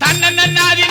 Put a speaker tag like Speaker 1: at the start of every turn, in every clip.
Speaker 1: தன்னன்னாதி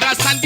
Speaker 1: hagas.